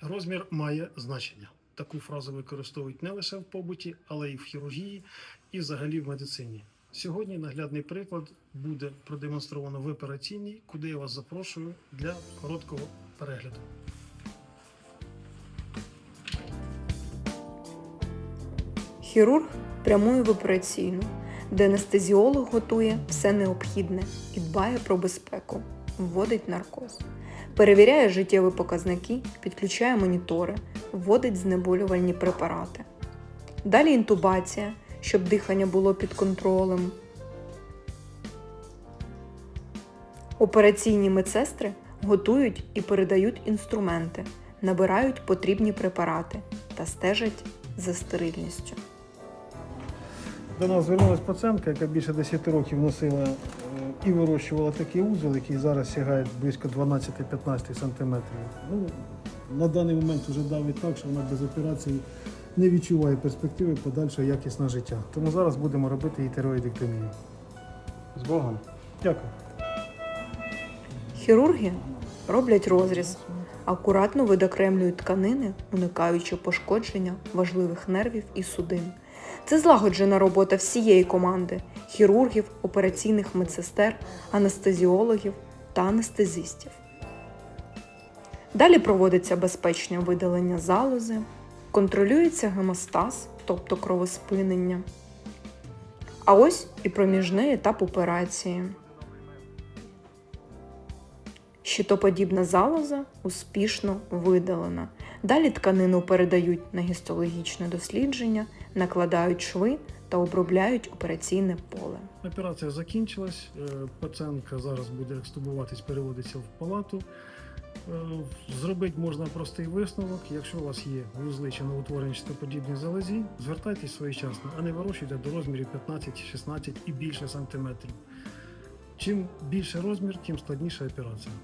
Розмір має значення. Таку фразу використовують не лише в побуті, але й в хірургії і взагалі в медицині. Сьогодні наглядний приклад буде продемонстровано в операційній, куди я вас запрошую для короткого перегляду. Хірург прямує в операційну, де анестезіолог готує все необхідне і дбає про безпеку, вводить наркоз, перевіряє життєві показники, підключає монітори, вводить знеболювальні препарати. Далі інтубація, щоб дихання було під контролем. Операційні медсестри готують і передають інструменти, набирають потрібні препарати та стежать за стерильністю. До нас звернулася пацієнтка, яка більше 10 років носила е, і вирощувала такий узел, який зараз сягає близько 12-15 см. Ну, на даний момент вже давить так, що вона без операції не відчуває перспективи подальшого якісного життя. Тому зараз будемо робити їй тероїдектомію. З Богом. Дякую. Хірурги роблять розріз, акуратно видокремлюють тканини, уникаючи пошкодження важливих нервів і судин. Це злагоджена робота всієї команди хірургів, операційних медсестер, анестезіологів та анестезистів. Далі проводиться безпечне видалення залози, контролюється гемостаз, тобто кровоспинення. А ось і проміжний етап операції. Щитоподібна залоза успішно видалена. Далі тканину передають на гістологічне дослідження, накладають шви та обробляють операційне поле. Операція закінчилась. Е, Пацієнтка зараз буде екстубуватись, переводиться в палату. Е, Зробити можна простий висновок. Якщо у вас є вузли чи новотворені щитоподібні залозі, звертайтесь своєчасно, а не вирощуйте до розмірів 15, 16 і більше сантиметрів. Чим більше розмір, тим складніша операція.